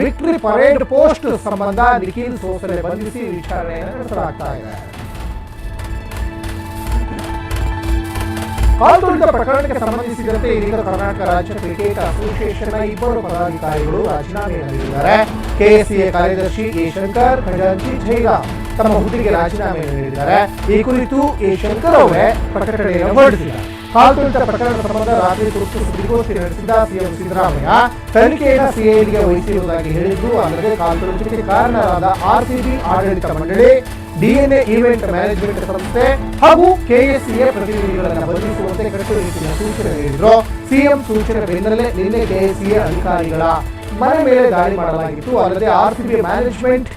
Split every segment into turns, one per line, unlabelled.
Victory parade post ಸಂಬಂಧ ನಿಖಿಲ್ ಸೋಸಲೆ ಬಂಧಿಸಿ ವಿಚಾರಣೆಯನ್ನು ನಡೆಸಲಾಗ್ತಾ ಇದೆ ಕಾಲ್ತುಳಿತ ಪ್ರಕರಣಕ್ಕೆ ಸಂಬಂಧಿಸಿದಂತೆ ಇದೀಗ ಕರ್ನಾಟಕ ರಾಜ್ಯ ಕ್ರಿಕೆಟ್ ಅಸೋಸಿಯೇಷನ್ನ ಇಬ್ಬರು ಪದಾಧಿಕಾರಿಗಳು ರಾಜೀನಾಮೆ ನೀಡಿದ್ದಾರೆ. ಕೆಎಸ್ಸಿಎ ಕಾರ್ಯದರ್ಶಿ ಎ ಶಂಕರ್, ಖಜಾಂಚಿ ಜೈರಾಮ್ ತಮ್ಮ ಹುದ್ದೆಗೆ ರಾಜೀನಾಮೆ ನೀಡಿದ್ದಾರೆ. ಈ ಕುರಿತು ಎ ಶಂಕರ್ ಅವರೇ ಪ್ರಕಟಣೆಯನ್ನು ಹೊರಡಿಸಿದ್ದಾರೆ. ಕಾಲ್ತುಳಿತ ಪ್ರಕರಣದ ಸಂಬಂಧ ರಾತ್ರಿ ತುರ್ತು ಸುದ್ದಿಗೋಷ್ಠಿ ನಡೆಸಿದ ಸಿಎಂ ಸಿದ್ದರಾಮಯ್ಯ, ತನಿಖೆಯನ್ನು ಸಿಐಡಿಗೆ ವಹಿಸಿರುವುದಾಗಿ ಹೇಳಿದ್ದು, ಅಲ್ಲದೆ ಕಾಲ್ತುಳಿತಕ್ಕೆ ಕಾರಣರಾದ ಆರ್ಸಿಬಿ ಆಡಳಿತ ಮಂಡಳಿ, ಡಿಎನ್ಎ ಈವೆಂಟ್ ಮ್ಯಾನೇಜ್ಮೆಂಟ್ ಸಂಸ್ಥೆ ಹಾಗೂ ಕೆಎಸ್ಸಿಎ ಪ್ರತಿನಿಧಿಗಳನ್ನು ಬಂಧಿಸುವಂತೆ ಕಟ್ಟುನಿಟ್ಟಿನ ಸೂಚನೆ ನೀಡಿದ್ರು. ಸಿಎಂ ಸೂಚನೆ ಬೆನ್ನಲ್ಲೇ ನಿನ್ನೆ ಕೆಎಸ್ಸಿಎ ಅಧಿಕಾರಿಗಳ ಮನೆ ಮೇಲೆ ದಾಳಿ ಮಾಡಲಾಗಿತ್ತು. ಅಲ್ಲದೆ RCB management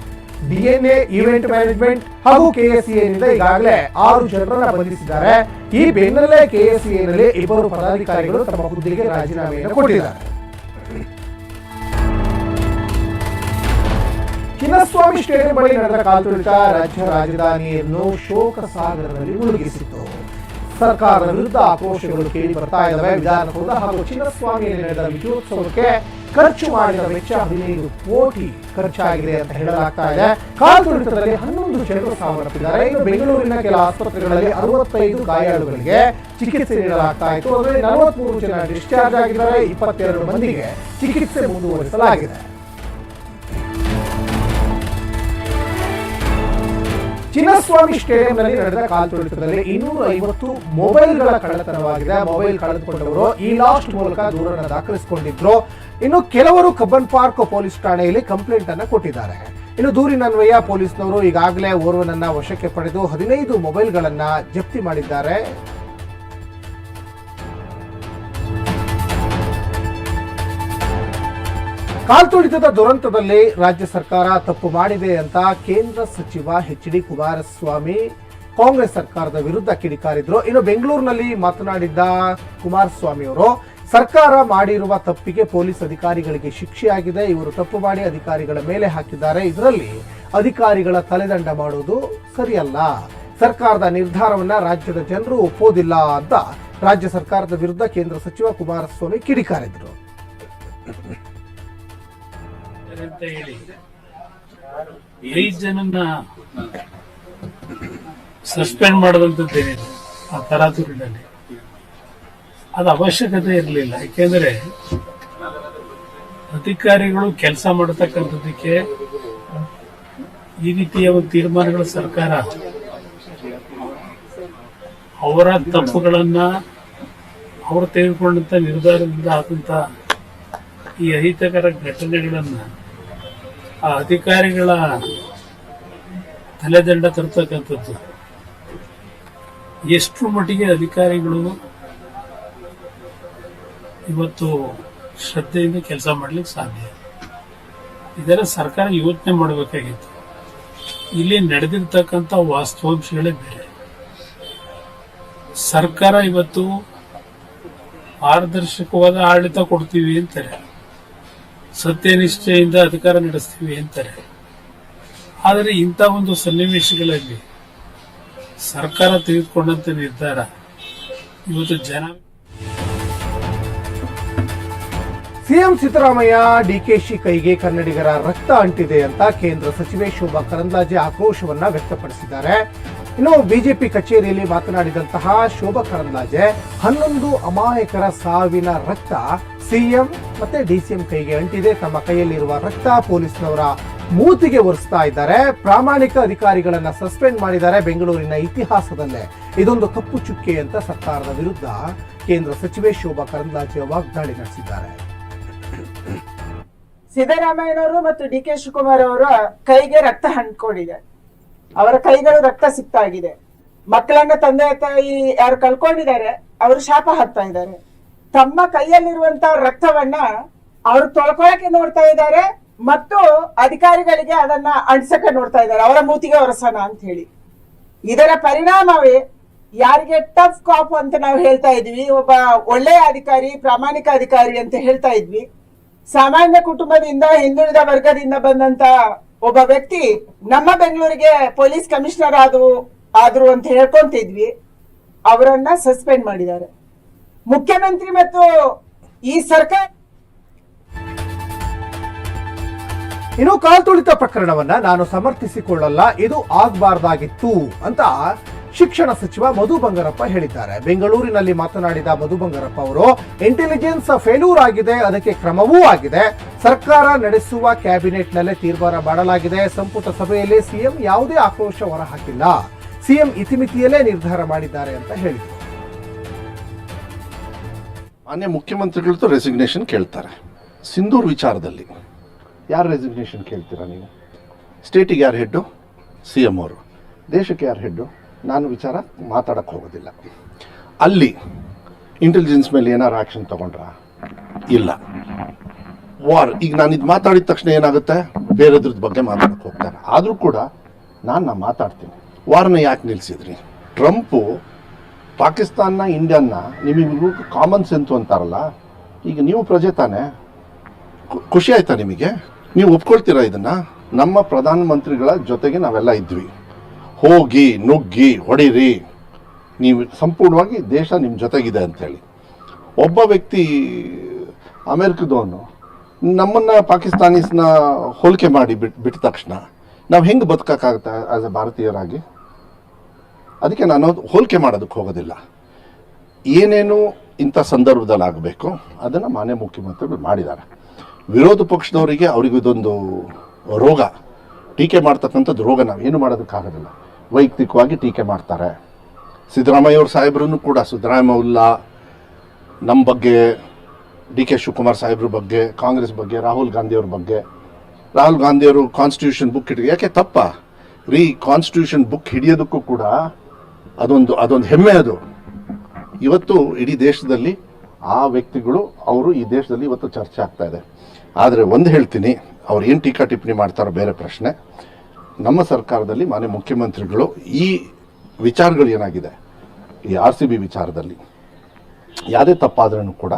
DNA event management ಹಾಗೂ ಕೆಎಸ್ಸಿಎನಿಂದ ಈಗಾಗಲೇ ಆರು ಜನರನ್ನ ಬಂಧಿಸಿದ್ದಾರೆ. ಈ ಬೆನ್ನಲ್ಲೇ ಕೆಎಸ್ಸಿಎನಲ್ಲಿ ಇಬ್ಬರು ಪದಾಧಿಕಾರಿಗಳು ತಮ್ಮ ಹುದ್ದೆಗೆ ರಾಜೀನಾಮೆಯನ್ನು ಕೊಟ್ಟಿದ್ದಾರೆ. ಚಿನ್ನಸ್ವಾಮಿ ಸ್ಟೇಡಿಯಂ ಬಳಿ ನಡೆದ ಕಾಲ್ತುಳಿತ ರಾಜ್ಯ ರಾಜಧಾನಿಯನ್ನು ಶೋಕ ಸಾಗರದಲ್ಲಿ ಮುಳುಗಿಸಿತ್ತು. ಸರ್ಕಾರದ ವಿರುದ್ಧ ಆಕ್ರೋಶಗಳು ಕೇಳಿ ಬರ್ತಾ ಇದ್ದಾವೆ. ವಿಧಾನಸೌಧ ಹಾಗೂ ಚಿನ್ನಸ್ವಾಮಿಯಲ್ಲಿ ನಡೆದ ವಿಜಯೋತ್ಸವಕ್ಕೆ ಖರ್ಚು ಮಾಡಿದ ವೆಚ್ಚ ಹದಿನೈದು ಕೋಟಿ ಖರ್ಚಾಗಿದೆ ಅಂತ ಹೇಳಲಾಗ್ತಾ ಇದೆ. ಕಾಲ್ತುಳಿತದಲ್ಲಿ ಹನ್ನೊಂದು ಜನರು ಸಾವನ್ನಪ್ಪಿದ್ದಾರೆ. ಇನ್ನು ಬೆಂಗಳೂರಿನ ಕೆಲ ಆಸ್ಪತ್ರೆಗಳಲ್ಲಿ ಅರವತ್ತೈದು ಗಾಯಾಳುಗಳಿಗೆ ಚಿಕಿತ್ಸೆ ನೀಡಲಾಗ್ತಾ ಇತ್ತು. ಅದರಲ್ಲಿ ನಲವತ್ಮೂರು ಜನ ಡಿಸ್ಚಾರ್ಜ್ ಆಗಿದ್ದಾರೆ. ಇಪ್ಪತ್ತೆರಡು ಮಂದಿಗೆ ಚಿಕಿತ್ಸೆ ಮುಂದುವರಿಸಲಾಗಿದೆ. ಚಿನ್ನಸ್ವಾಮಿ ಸ್ಟೇಡಿಯಂನಲ್ಲಿ ನಡೆದ ಕಾಲ್ತುಳಿತದಲ್ಲಿ ಇನ್ನೂರ ಐವತ್ತು ಮೊಬೈಲ್ಗಳ ಕಳ್ಳತನವಾಗಿದೆ. ಮೊಬೈಲ್ ಕಳೆದುಕೊಂಡವರು ಈ ಲಾಸ್ಟ್ ಮೂಲಕ ದೂರನ್ನು ದಾಖಲಿಸಿಕೊಂಡಿದ್ರು. ಇನ್ನು ಕೆಲವರು ಕಬ್ಬನ್ ಪಾರ್ಕ್ ಪೊಲೀಸ್ ಠಾಣೆಯಲ್ಲಿ ಕಂಪ್ಲೇಂಟ್ ಅನ್ನು ಕೊಟ್ಟಿದ್ದಾರೆ. ಇನ್ನು ದೂರಿನನ್ವಯ ಪೊಲೀಸ್ನವರು ಈಗಾಗಲೇ ಓರ್ವನನ್ನ ವಶಕ್ಕೆ ಪಡೆದು ಹದಿನೈದು ಮೊಬೈಲ್ಗಳನ್ನ ಜಪ್ತಿ ಮಾಡಿದ್ದಾರೆ. ಕಾಲ್ತುಳಿತದ ದುರಂತದಲ್ಲಿ ರಾಜ್ಯ ಸರ್ಕಾರ ತಪ್ಪು ಮಾಡಿದೆ ಅಂತ ಕೇಂದ್ರ ಸಚಿವ ಎಚ್ ಡಿ ಕುಮಾರಸ್ವಾಮಿ ಕಾಂಗ್ರೆಸ್ ಸರ್ಕಾರದ ವಿರುದ್ಧ ಕಿಡಿಕಾರಿದ್ರು ಇನ್ನು ಬೆಂಗಳೂರಿನಲ್ಲಿ ಮಾತನಾಡಿದ್ದ ಕುಮಾರಸ್ವಾಮಿ ಅವರು, ಸರ್ಕಾರ ಮಾಡಿರುವ ತಪ್ಪಿಗೆ ಪೊಲೀಸ್ ಅಧಿಕಾರಿಗಳಿಗೆ ಶಿಕ್ಷೆಯಾಗಿದೆ, ಇವರು ತಪ್ಪು ಮಾಡಿ ಅಧಿಕಾರಿಗಳ ಮೇಲೆ ಹಾಕಿದ್ದಾರೆ. ಇದರಲ್ಲಿ ಅಧಿಕಾರಿಗಳ ತಲೆದಂಡ ಮಾಡುವುದು ಸರಿಯಲ್ಲ. ಸರ್ಕಾರದ ನಿರ್ಧಾರವನ್ನ ರಾಜ್ಯದ ಜನರು ಒಪ್ಪೋದಿಲ್ಲ ಅಂತ ರಾಜ್ಯ ಸರ್ಕಾರದ ವಿರುದ್ಧ ಕೇಂದ್ರ ಸಚಿವ ಕುಮಾರಸ್ವಾಮಿ ಕಿಡಿಕಾರಿದ್ರು
ಅಂತ ಹೇಳಿ. ಐದು ಜನನ್ನ ಸಸ್ಪೆಂಡ್ ಮಾಡುವಂತದ್ದೇನಿದೆ ಆ ತರಾತುರಿನಲ್ಲಿ. ಅದು ಅವಶ್ಯಕತೆ ಇರಲಿಲ್ಲ. ಯಾಕೆಂದ್ರೆ ಅಧಿಕಾರಿಗಳು ಕೆಲಸ ಮಾಡತಕ್ಕಂಥದ್ದಕ್ಕೆ ಈ ರೀತಿಯ ಒಂದು ತೀರ್ಮಾನಗಳ ಸರ್ಕಾರ ಅವರ ತಪ್ಪುಗಳನ್ನ ಅವರು ತೆಗೆದುಕೊಂಡಂತ ನಿರ್ಧಾರದಿಂದ ಆದಂತ ಈ ಅಹಿತಕರ ಘಟನೆಗಳನ್ನ ಆ ಅಧಿಕಾರಿಗಳ ತಲೆದಂಡ ತರ್ತಕ್ಕಂಥದ್ದು. ಎಷ್ಟು ಮಟ್ಟಿಗೆ ಅಧಿಕಾರಿಗಳು ಇವತ್ತು ಶ್ರದ್ಧೆಯಿಂದ ಕೆಲಸ ಮಾಡ್ಲಿಕ್ಕೆ ಸಾಧ್ಯ? ಇದೆಲ್ಲ ಸರ್ಕಾರ ಯೋಚನೆ ಮಾಡಬೇಕಾಗಿತ್ತು. ಇಲ್ಲಿ ನಡೆದಿರ್ತಕ್ಕಂಥ ವಾಸ್ತವಾಂಶಗಳೇ ಬೇರೆ. ಸರ್ಕಾರ ಇವತ್ತು ಪಾರದರ್ಶಕವಾದ ಆಡಳಿತ ಕೊಡ್ತೀವಿ ಅಂತಾರೆ. ಸತ್ಯನಿಷ್ಠೆಯಿಂದ ಅಧಿಕಾರ ನಡೆಸ್ತೀವಿ ಅಂತಾರೆ. ಆದರೆ ಇಂಥ ಒಂದು ಸನ್ನಿವೇಶಗಳಲ್ಲಿ ಸರ್ಕಾರ ತೆಗೆದುಕೊಂಡಂತ ನಿರ್ಧಾರ ಇವತ್ತು ಜನ
ಸಿಎಂ ಸಿದ್ದರಾಮಯ್ಯ ಡಿಕೆಶಿ ಕೈಗೆ ಕನ್ನಡಿಗರ ರಕ್ತ ಅಂಟಿದೆ ಅಂತ ಕೇಂದ್ರ ಸಚಿವೆ ಶೋಭಾ ಕರಂದ್ಲಾಜೆ ಆಕ್ರೋಶವನ್ನ ವ್ಯಕ್ತಪಡಿಸಿದ್ದಾರೆ. ಇನ್ನು ಬಿಜೆಪಿ ಕಚೇರಿಯಲ್ಲಿ ಮಾತನಾಡಿದಂತಹ ಶೋಭಾ ಕರಂದ್ಲಾಜೆ, ಹನ್ನೊಂದು ಅಮಾಯಕರ ಸಾವಿನ ರಕ್ತ ಸಿಎಂ ಮತ್ತೆ ಡಿಸಿಎಂ ಕೈಗೆ ಅಂಟಿದೆ. ತಮ್ಮ ಕೈಯಲ್ಲಿರುವ ರಕ್ತ ಪೊಲೀಸ್ನವರ ಮೂತಿಗೆ ಒರೆಸ್ತಾ ಇದ್ದಾರೆ. ಪ್ರಾಮಾಣಿಕ ಅಧಿಕಾರಿಗಳನ್ನ ಸಸ್ಪೆಂಡ್ ಮಾಡಿದ್ದಾರೆ ಬೆಂಗಳೂರಿನ ಇತಿಹಾಸದಲ್ಲೇ. ಇದೊಂದು ಕಪ್ಪು ಚುಕ್ಕೆ ಅಂತ ಸರ್ಕಾರದ ವಿರುದ್ಧ ಕೇಂದ್ರ ಸಚಿವೆ ಶೋಭಾ ಕರಂದ್ಲಾಜೆ ವಾಗ್ದಾಳಿ ನಡೆಸಿದ್ದಾರೆ.
ಸಿದ್ದರಾಮಯ್ಯನವರು ಮತ್ತು ಡಿ ಕೆ ಶಿವಕುಮಾರ್ ಅವರ ಕೈಗೆ ರಕ್ತ ಹಂಚ್ಕೊಂಡಿದೆ ಅವರ ಕೈಗಳು ರಕ್ತ ಸಿಗ್ತಾ ಇದೆ ಮಕ್ಕಳನ್ನ ತಂದೆ ತಾಯಿ ಯಾರು ಕಳ್ಕೊಂಡಿದ್ದಾರೆ, ಅವರು ಶಾಪ ಹಾಕ್ತಾ ಇದ್ದಾರೆ. ತಮ್ಮ ಕೈಯಲ್ಲಿರುವಂತ ರಕ್ತವನ್ನ ಅವರು ತೊಳ್ಕೊಳಕ್ಕೆ ನೋಡ್ತಾ ಇದ್ದಾರೆ ಮತ್ತು ಅಧಿಕಾರಿಗಳಿಗೆ ಅದನ್ನ ಅಣಸಕ್ಕೆ ನೋಡ್ತಾ ಇದ್ದಾರೆ. ಅವರ ಮೂತಿಗೆ ಒರೆಸೋಣ ಅಂತ ಹೇಳಿ. ಇದರ ಪರಿಣಾಮವೇ ಯಾರಿಗೆ ಟಫ್ ಕಾಪ್ ಅಂತ ನಾವು ಹೇಳ್ತಾ ಇದ್ವಿ, ಒಬ್ಬ ಒಳ್ಳೆಯ ಅಧಿಕಾರಿ, ಪ್ರಾಮಾಣಿಕ ಅಧಿಕಾರಿ ಅಂತ ಹೇಳ್ತಾ ಇದ್ವಿ. ಸಾಮಾನ್ಯ ಕುಟುಂಬದಿಂದ ಹಿಂದುಳಿದ ವರ್ಗದಿಂದ ಬಂದಂತ ಒಬ್ಬ ವ್ಯಕ್ತಿ ನಮ್ಮ ಬೆಂಗಳೂರಿಗೆ ಪೊಲೀಸ್ ಕಮಿಷನರ್ ಆದ್ರು ಆದ್ರು ಅಂತ ಹೇಳ್ಕೊಂತಿದ್ವಿ. ಅವರನ್ನ ಸಸ್ಪೆಂಡ್ ಮಾಡಿದ್ದಾರೆ. ಮುಖ್ಯಮಂತ್ರಿ ಮತ್ತು ಈ ಸರ್ಕಾರ
ಇನ್ನು ಕಾಲ್ತುಳಿತ ಪ್ರಕರಣವನ್ನ ನಾನು ಸಮರ್ಥಿಸಿಕೊಳ್ಳಲ್ಲ, ಇದು ಆಗಬಾರ್ದಾಗಿತ್ತು ಅಂತ ಶಿಕ್ಷಣ ಸಚಿವ ಮಧು ಬಂಗಾರಪ್ಪ ಹೇಳಿದ್ದಾರೆ. ಬೆಂಗಳೂರಿನಲ್ಲಿ ಮಾತನಾಡಿದ ಮಧು ಬಂಗಾರಪ್ಪ ಅವರು ಇಂಟೆಲಿಜೆನ್ಸ್ ಫೇಲ್ಯೂರ್ ಆಗಿದೆ, ಅದಕ್ಕೆ ಕ್ರಮವೂ ಆಗಿದೆ. ಸರ್ಕಾರ ನಡೆಸುವ ಕ್ಯಾಬಿನೆಟ್ನಲ್ಲೇ ತೀರ್ಮಾನ ಮಾಡಲಾಗಿದೆ. ಸಂಪುಟ ಸಭೆಯಲ್ಲಿ ಸಿಎಂ ಯಾವುದೇ ಆಕ್ರೋಶ ಹೊರಹಾಕಿಲ್ಲ. ಸಿಎಂ ಇತಿಮಿತಿಯಲ್ಲೇ ನಿರ್ಧಾರ ಮಾಡಿದ್ದಾರೆ ಅಂತ ಹೇಳಿದರು.
ಮಾನ್ಯ ಮುಖ್ಯಮಂತ್ರಿಗಳದ್ದು ರೆಸಿಗ್ನೇಷನ್ ಕೇಳ್ತಾರೆ. ಸಿಂಧೂರ್ ವಿಚಾರದಲ್ಲಿ ಯಾರು ರೆಸಿಗ್ನೇಷನ್ ಕೇಳ್ತೀರಾ ನೀವು? ಸ್ಟೇಟಿಗೆ ಯಾರು ಹೆಡ್ಡು ಸಿ ಎಂ ಅವರು. ದೇಶಕ್ಕೆ ಯಾರು ಹೆಡ್ಡು ನಾನು ವಿಚಾರ ಮಾತಾಡಕ್ಕೆ ಹೋಗೋದಿಲ್ಲ. ಅಲ್ಲಿ ಇಂಟೆಲಿಜೆನ್ಸ್ ಮೇಲೆ ಏನಾರು ಆ್ಯಕ್ಷನ್ ತಗೊಂಡ್ರಾ? ಇಲ್ಲ. ವಾರ್ ಈಗ ನಾನು ಇದು ಮಾತಾಡಿದ ತಕ್ಷಣ ಏನಾಗುತ್ತೆ? ಬೇರೆದ್ರದ ಬಗ್ಗೆ ಮಾತಾಡಕ್ಕೆ ಹೋಗ್ತಾರೆ. ಆದರೂ ಕೂಡ ನಾನು ನಾ ಮಾತಾಡ್ತೀನಿ. ವಾರನ್ನ ಯಾಕೆ ನಿಲ್ಲಿಸಿದ್ರಿ ಟ್ರಂಪು ಪಾಕಿಸ್ತಾನ ಇಂಡಿಯನ್ನ ನಿಮಗೂ ಕಾಮನ್ ಸೆನ್ಸು ಅಂತಾರಲ್ಲ, ಈಗ ನೀವು ಪ್ರಜೆ ತಾನೆ ಖುಷಿ ಆಯ್ತಾ ನಿಮಗೆ? ನೀವು ಒಪ್ಕೊಳ್ತೀರಾ ಇದನ್ನ? ನಮ್ಮ ಪ್ರಧಾನಮಂತ್ರಿಗಳ ಜೊತೆಗೆ ನಾವೆಲ್ಲ ಇದ್ವಿ. ಹೋಗಿ, ನುಗ್ಗಿ, ಹೊಡಿರಿ. ನೀವು ಸಂಪೂರ್ಣವಾಗಿ ದೇಶ ನಿಮ್ಮ ಜೊತೆಗಿದೆ ಅಂಥೇಳಿ ಒಬ್ಬ ವ್ಯಕ್ತಿ, ಅಮೇರಿಕದವನು, ನಮ್ಮನ್ನು ಪಾಕಿಸ್ತಾನೀಸ್ನ ಹೋಲಿಕೆ ಮಾಡಿ ಬಿಟ್, ಬಿಟ್ಟ ತಕ್ಷಣ, ನಾವು ಹೆಂಗೆ ಬದುಕೋಕ್ಕಾಗುತ್ತೆ ಆ್ಯಸ್ ಎ ಭಾರತೀಯರಾಗಿ? ಅದಕ್ಕೆ ನಾನು ಹೋಲಿಕೆ ಮಾಡೋದಕ್ಕೆ ಹೋಗೋದಿಲ್ಲ. ಏನೇನು ಇಂಥ ಸಂದರ್ಭದಲ್ಲಿ ಆಗಬೇಕು ಅದನ್ನು ಮಾನ್ಯ ಮುಖ್ಯಮಂತ್ರಿಗಳು ಮಾಡಿದ್ದಾರೆ. ವಿರೋಧ ಪಕ್ಷದವರಿಗೆ ಅವರಿಗೆ ಇದೊಂದು ರೋಗ. ಟೀಕೆ ಮಾಡ್ತಕ್ಕಂಥದ್ದು ರೋಗ, ನಾವು ಏನು ಮಾಡೋದಕ್ಕಾಗೋದಿಲ್ಲ ವೈಯಕ್ತಿಕವಾಗಿ ಟೀಕೆ ಮಾಡ್ತಾರೆ. ಸಿದ್ದರಾಮಯ್ಯ ಅವ್ರ ಸಾಹೇಬ್ರೂ ಕೂಡ, ಸಿದ್ದರಾಮಯ್ಯ ನಮ್ಮ ಬಗ್ಗೆ, ಡಿ ಕೆ ಶಿವಕುಮಾರ್ ಸಾಹೇಬ್ರ ಬಗ್ಗೆ, ಕಾಂಗ್ರೆಸ್ ಬಗ್ಗೆ, ರಾಹುಲ್ ಗಾಂಧಿಯವ್ರ ಬಗ್ಗೆ. ರಾಹುಲ್ ಗಾಂಧಿಯವರು ಕಾನ್ಸ್ಟಿಟ್ಯೂಷನ್ ಬುಕ್ ಹಿಡಿದು ಯಾಕೆ ತಪ್ಪ? ರೀ ಕಾನ್ಸ್ಟಿಟ್ಯೂಷನ್ ಬುಕ್ ಹಿಡಿಯೋದಕ್ಕೂ ಕೂಡ ಅದೊಂದು ಅದೊಂದು ಹೆಮ್ಮೆ ಅದು. ಇವತ್ತು ಇಡೀ ದೇಶದಲ್ಲಿ ಆ ವ್ಯಕ್ತಿಗಳು, ಅವರು ಈ ದೇಶದಲ್ಲಿ ಇವತ್ತು ಚರ್ಚೆ ಆಗ್ತಾ ಇದೆ. ಆದರೆ ಒಂದು ಹೇಳ್ತೀನಿ, ಅವ್ರು ಏನು ಟೀಕಾ ಟಿಪ್ಪಣಿ ಮಾಡ್ತಾರೋ ಬೇರೆ ಪ್ರಶ್ನೆ. ನಮ್ಮ ಸರ್ಕಾರದಲ್ಲಿ ಮಾನ್ಯ ಮುಖ್ಯಮಂತ್ರಿಗಳು ಈ ವಿಚಾರಗಳು ಏನಾಗಿದೆ? ಈ ಆರ್ ಸಿ ಬಿ ವಿಚಾರದಲ್ಲಿ. ಯಾವುದೇ ತಪ್ಪಾದ್ರೂ ಕೂಡ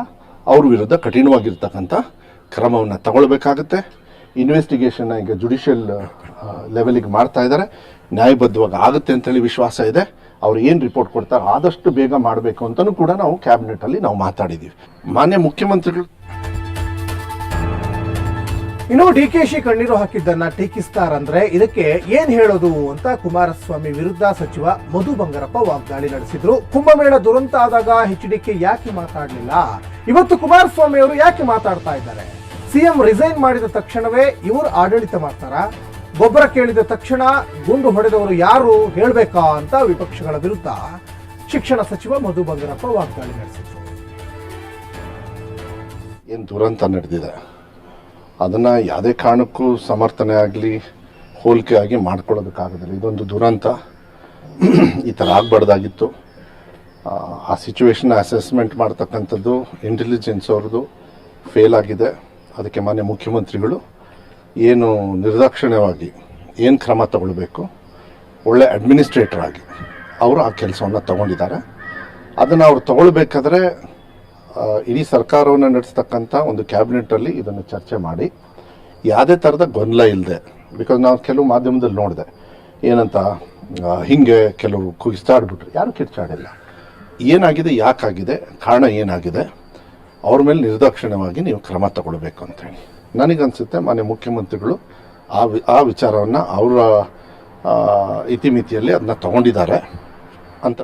ಅವ್ರ ವಿರುದ್ಧ ಕಠಿಣವಾಗಿರ್ತಕ್ಕಂಥ ಕ್ರಮವನ್ನು ತಗೊಳ್ಬೇಕಾಗತ್ತೆ. ಇನ್ವೆಸ್ಟಿಗೇಷನ್ ಈಗ ಜುಡಿಷಿಯಲ್ ಲೆವೆಲಿಗೆ ಮಾಡ್ತಾ ಇದ್ದಾರೆ ನ್ಯಾಯಬದ್ಧವಾಗಿ ಆಗುತ್ತೆ ಅಂತೇಳಿ ವಿಶ್ವಾಸ ಇದೆ. ಅವ್ರು ಏನು ರಿಪೋರ್ಟ್ ಕೊಡ್ತಾರೆ ಆದಷ್ಟು ಬೇಗ ಮಾಡಬೇಕು ಅಂತಲೂ ಕೂಡ ನಾವು ಕ್ಯಾಬಿನೆಟಲ್ಲಿ ನಾವು ಮಾತಾಡಿದ್ದೀವಿ ಮಾನ್ಯ ಮುಖ್ಯಮಂತ್ರಿಗಳು
ಇನ್ನು ಡಿ ಕೆ ಶಿ ಕಣ್ಣೀರು ಹಾಕಿದ್ದನ್ನ ಟೀಕಿಸ್ತಾರಂದ್ರೆ ಇದಕ್ಕೆ ಏನ್ ಹೇಳೋದು ಅಂತ ಕುಮಾರಸ್ವಾಮಿ ವಿರುದ್ಧ ಸಚಿವ ಮಧು ಬಂಗಾರಪ್ಪ ವಾಗ್ದಾಳಿ ನಡೆಸಿದ್ರು. ಕುಂಭಮೇಳ ದುರಂತ ಆದಾಗ ಎಚ್ ಡಿಕೆ ಯಾಕೆ ಮಾತಾಡಲಿಲ್ಲ? ಇವತ್ತು ಕುಮಾರಸ್ವಾಮಿ ಅವರು ಯಾಕೆ ಮಾತಾಡ್ತಾ ಇದ್ದಾರೆ? ಸಿಎಂ ರಿಸೈನ್ ಮಾಡಿದ ತಕ್ಷಣವೇ ಇವರು ಆಡಳಿತ ಮಾಡ್ತಾರ? ಗೊಬ್ಬರ ಕೇಳಿದ ತಕ್ಷಣ ಗುಂಡು ಹೊಡೆದವರು ಯಾರು ಹೇಳಬೇಕಾ ಅಂತ ವಿಪಕ್ಷಗಳ ವಿರುದ್ಧ ಶಿಕ್ಷಣ ಸಚಿವ ಮಧು ಬಂಗಾರಪ್ಪ ವಾಗ್ದಾಳಿ ನಡೆಸಿದ್ರು.
ಏನು ದುರಂತ ನಡೆದಿದೆ? ಅದನ್ನು ಯಾವುದೇ ಕಾರಣಕ್ಕೂ ಸಮರ್ಥನೆ ಆಗಲಿ, ಹೋಲಿಕೆ ಆಗಿ ಮಾಡ್ಕೊಳ್ಳೋದಕ್ಕಾಗೋದಿಲ್ಲ. ಇದೊಂದು ದುರಂತ. ಈ ಥರ ಆಗಬಾರ್ದಾಗಿತ್ತು. ಆ ಸಿಚುವೇಶನ್ ಅಸೆಸ್ಮೆಂಟ್ ಮಾಡ್ತಕ್ಕಂಥದ್ದು ಇಂಟೆಲಿಜೆನ್ಸ್ ಅವ್ರದ್ದು ಫೇಲ್ ಆಗಿದೆ. ಅದಕ್ಕೆ ಮಾನ್ಯ ಮುಖ್ಯಮಂತ್ರಿಗಳು ಏನು ನಿರ್ದಾಕ್ಷಿಣ್ಯವಾಗಿ ಏನು ಕ್ರಮ ತಗೊಳ್ಬೇಕು, ಒಳ್ಳೆ ಅಡ್ಮಿನಿಸ್ಟ್ರೇಟರ್ ಆಗಿ ಅವರು ಆ ಕೆಲಸವನ್ನು ತಗೊಂಡಿದ್ದಾರೆ. ಅದನ್ನು ಅವರು ತಗೊಳ್ಬೇಕಾದ್ರೆ ಇಡೀ ಸರ್ಕಾರವನ್ನು ನಡೆಸ್ತಕ್ಕಂಥ ಒಂದು ಕ್ಯಾಬಿನೆಟಲ್ಲಿ ಇದನ್ನು ಚರ್ಚೆ ಮಾಡಿ. ಯಾವುದೇ ಥರದ ಗೊಂದಲ ಇಲ್ಲದೆ ಬಿಕಾಸ್ ನಾವು ಕೆಲವು ಮಾಧ್ಯಮದಲ್ಲಿ ನೋಡಿದೆ, ಏನಂತ ಹಿಂಗೆ ಕೆಲವು ಕುಗಿಸ್ತಾಡ್ಬಿಟ್ರು ಯಾರು ಕಿರ್ಚಾಡಿಲ್ಲ. ಏನಾಗಿದೆ, ಯಾಕಾಗಿದೆ, ಕಾರಣ ಏನಾಗಿದೆ, ಅವ್ರ ಮೇಲೆ ನಿರ್ದಾಕ್ಷಿಣ್ಯವಾಗಿ ನೀವು ಕ್ರಮ ತಗೊಳ್ಬೇಕು ಅಂತೇಳಿ. ನನಗನ್ಸುತ್ತೆ ಮಾನ್ಯ ಮುಖ್ಯಮಂತ್ರಿಗಳು ಆ ವಿ, ಆ ವಿಚಾರವನ್ನು ಅವರ ಇತಿಮಿತಿಯಲ್ಲಿ ಅದನ್ನ ತಗೊಂಡಿದ್ದಾರೆ ಅಂತ.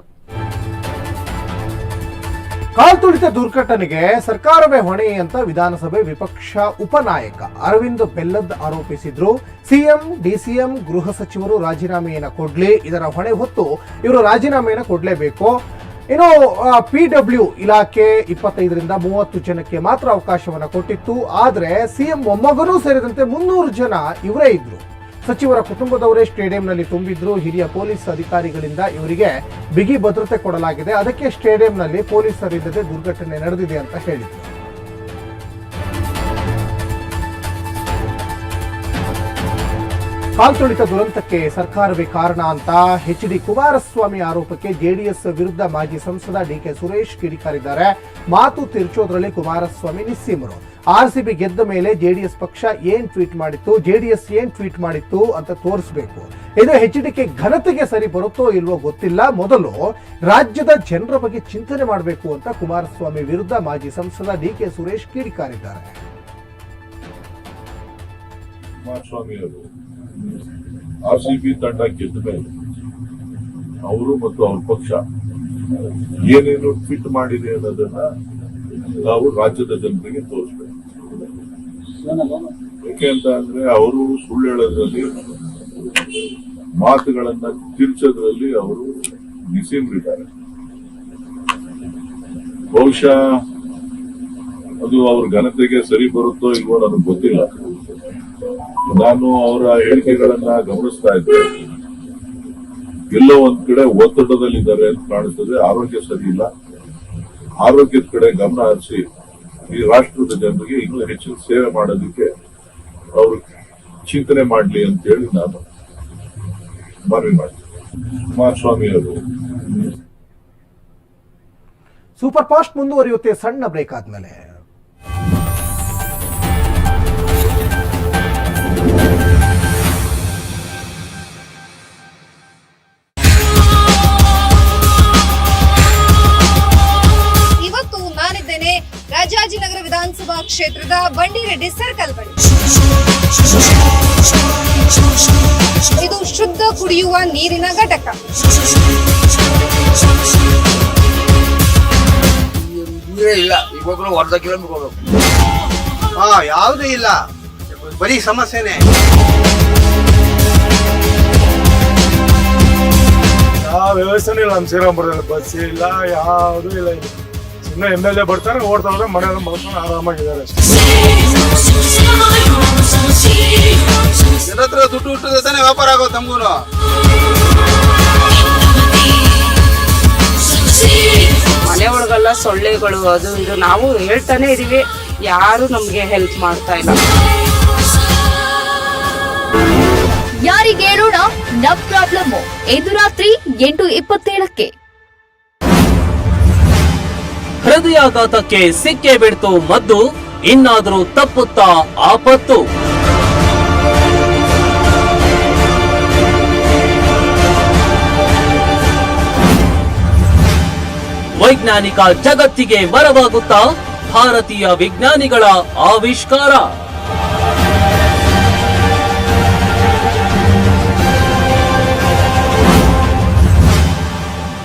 ಕಾಲ್ತುಳಿತ ದುರ್ಘಟನೆಗೆ ಸರ್ಕಾರವೇ ಹೊಣೆ ಅಂತ ವಿಧಾನಸಭೆ ವಿಪಕ್ಷ ಉಪನಾಯಕ ಅರವಿಂದ್ ಬೆಲ್ಲದ್ ಆರೋಪಿಸಿದ್ರು. ಸಿಎಂ, ಡಿಸಿಎಂ, ಗೃಹ ಸಚಿವರು ರಾಜೀನಾಮೆಯನ್ನ ಕೊಡ್ಲಿ, ಇದರ ಹೊಣೆ ಹೊತ್ತು ಇವರು ರಾಜೀನಾಮೆಯನ್ನ ಕೊಡ್ಲೇಬೇಕು. ಇನ್ನು ಪಿ ಡಬ್ಲ್ಯೂ ಇಲಾಖೆ ಇಪ್ಪತ್ತೈದರಿಂದ ಮೂವತ್ತು ಜನಕ್ಕೆ ಮಾತ್ರ ಅವಕಾಶವನ್ನು ಕೊಟ್ಟಿತ್ತು. ಆದರೆ ಸಿಎಂ ಮೊಮ್ಮಗನೂ ಸೇರಿದಂತೆ ಮುನ್ನೂರು ಜನ ಇವರೇ ಇದ್ರು. ಸಚಿವರ ಕುಟುಂಬದವರೇ ಸ್ಟೇಡಿಯಂನಲ್ಲಿ ತುಂಬಿದ್ರು. ಹಿರಿಯ ಪೊಲೀಸ್ ಅಧಿಕಾರಿಗಳಿಂದ ಇವರಿಗೆ ಬಿಗಿ ಭದ್ರತೆ ಕೊಡಲಾಗಿದೆ. ಅದಕ್ಕೆ ಸ್ಟೇಡಿಯಂನಲ್ಲಿ ಪೊಲೀಸರಿಲ್ಲದೆ ದುರ್ಘಟನೆ ನಡೆದಿದೆ ಅಂತ ಹೇಳಿದ್ರು. ಕಾಲ್ತುಳಿತ ದುರಂತಕ್ಕೆ ಸರ್ಕಾರವೇ ಕಾರಣ ಅಂತ ಎಚ್ ಡಿ ಕುಮಾರಸ್ವಾಮಿ ಆರೋಪಕ್ಕೆ ಜೆಡಿಎಸ್ ವಿರುದ್ಧ ಮಾಜಿ ಸಂಸದ ಡಿಕೆ ಸುರೇಶ್ ಕಿಡಿಕಾರಿದ್ದಾರೆ. ಮಾತು ತಿರುಚೋದ್ರಲ್ಲಿ ಕುಮಾರಸ್ವಾಮಿ ನಿಸ್ಸೀಮರು. ಆರ್ಸಿಬಿ ಗೆದ್ದ ಮೇಲೆ ಜೆಡಿಎಸ್ ಪಕ್ಷ ಏನ್ ಟ್ವೀಟ್ ಮಾಡಿತ್ತು, ಜೆಡಿಎಸ್ ಏನ್ ಟ್ವೀಟ್ ಮಾಡಿತ್ತು ಅಂತ ತೋರಿಸಬೇಕು. ಇದು ಎಚ್ ಡಿಕೆ ಘನತೆಗೆ ಸರಿ ಬರುತ್ತೋ ಇಲ್ವೋ ಗೊತ್ತಿಲ್ಲ. ಮೊದಲು ರಾಜ್ಯದ ಜನರ ಬಗ್ಗೆ ಚಿಂತನೆ ಮಾಡಬೇಕು ಅಂತ ಕುಮಾರಸ್ವಾಮಿ ವಿರುದ್ಧ ಮಾಜಿ ಸಂಸದ ಡಿಕೆ ಸುರೇಶ್ ಕಿಡಿಕಾರಿದ್ದಾರೆ.
ಆರ್ ಸಿ ಬಿ ತಂಡ ಗೆದ್ದ ಮೇಲೆ ಅವರು ಮತ್ತು ಅವ್ರ ಪಕ್ಷ ಏನೇನು ಫಿಟ್ ಮಾಡಿದೆ ಅನ್ನೋದನ್ನ ನಾವು ರಾಜ್ಯದ ಜನರಿಗೆ ತೋರಿಸ್ಬೇಕು. ಯಾಕೆ ಅಂತ ಅಂದ್ರೆ ಅವರು ಸುಳ್ಳು ಹೇಳೋದ್ರಲ್ಲಿ, ಮಾತುಗಳನ್ನ ತಿರ್ಚೋದ್ರಲ್ಲಿ ಅವರು ನಿಸೀಮರಿದ್ದಾರೆ ಬಹುಶಃ ಅದು ಅವ್ರ ಘನತೆಗೆ ಸರಿ ಬರುತ್ತೋ ಇಲ್ವೋ ನನಗೆ ಗೊತ್ತಿಲ್ಲ. ನಾನು ಅವರ ಹೇಳಿಕೆಗಳನ್ನ ಗಮನಿಸ್ತಾ ಇದ್ದೆ ಎಲ್ಲೋ ಒಂದ್ ಕಡೆ ಒತ್ತಡದಲ್ಲಿದ್ದಾರೆ ಅಂತ ಕಾಣಿಸ್ತದೆ. ಆರೋಗ್ಯ ಸರಿ ಇಲ್ಲ. ಆರೋಗ್ಯದ ಕಡೆ ಗಮನ ಹರಿಸಿ ಈ ರಾಷ್ಟ್ರದ ಜನರಿಗೆ ಇನ್ನೂ ಹೆಚ್ಚಿನ ಸೇವೆ ಮಾಡೋದಕ್ಕೆ ಅವರು ಚಿಂತನೆ ಮಾಡ್ಲಿ ಅಂತ ಹೇಳಿ ನಾನು ಮನವಿ ಮಾಡ್ತೀನಿ. ಕುಮಾರಸ್ವಾಮಿ ಅವರು.
ಸೂಪರ್ ಫಾಸ್ಟ್ ಮುಂದುವರಿಯುತ್ತೆ. ಸಣ್ಣ ಬ್ರೇಕ್ ಆದ್ಮೇಲೆ.
ಕುಡಿಯುವ ನೀರಿನ ಘಟಕ
ನೀರೇ ಇಲ್ಲ ಅರ್ಧ ಕಿಲೋಮೀಟರ್ ಹೋಗ್ಬೇಕು
ಹಾ ಯಾವುದೂ ಇಲ್ಲ ಬರೀ ಸಮಸ್ಯೆನೆ
ಯಾವ ವ್ಯವಸ್ಥೆನೂ ಇಲ್ಲ ನಮ್ಮ ಶ್ರೀರಾಮಪುರದಲ್ಲಿ ಬಸ್ ಇಲ್ಲ ಯಾವುದೂ ಇಲ್ಲ ಇಲ್ಲಿ ಸುಮ್ಮನೆ ಎಂ ಎಲ್ ಎ ಬರ್ತಾರೆ ಓಡ್ತಾರೆ ಮನೆಯಲ್ಲ ಮಲ್ಕೊಂಡು ಆರಾಮಾಗಿದ್ದಾರೆ ಅಷ್ಟೇ
ದುಡ್ಡು ವ್ಯಾಪಾರ ಆಗೋದು ನಮ್ಗೂನು
ಮನೆ ಒಳಗೆಲ್ಲ ಸೊಳ್ಳೆಗಳು ಅದು ಇದು ನಾವು ಹೇಳ್ತಾನೆ ಇದೀವಿ. ಯಾರು ನಮ್ಗೆ ಹೆಲ್ಪ್ ಮಾಡ್ತಾ ಇಲ್ಲ.
ಯಾರಿಗೆ ಹೇಳೋಣ ನಮ್ ಪ್ರಾಬ್ಲಮ್ ಇಂದು ರಾತ್ರಿ ಎಂಟು ಇಪ್ಪತ್ತೇಳಕ್ಕೆ.
ಹೃದಯಾಘಾತಕ್ಕೆ ಸಿಕ್ಕೇ ಬಿಡ್ತು ಮದ್ದು. ಇನ್ನಾದರೂ ತಪ್ಪುತ್ತಾ ಆಪತ್ತು. ವೈಜ್ಞಾನಿಕ ಜಗತ್ತಿಗೆ ಮರವಾಗುತ್ತಾ ಭಾರತೀಯ ವಿಜ್ಞಾನಿಗಳ ಆವಿಷ್ಕಾರ.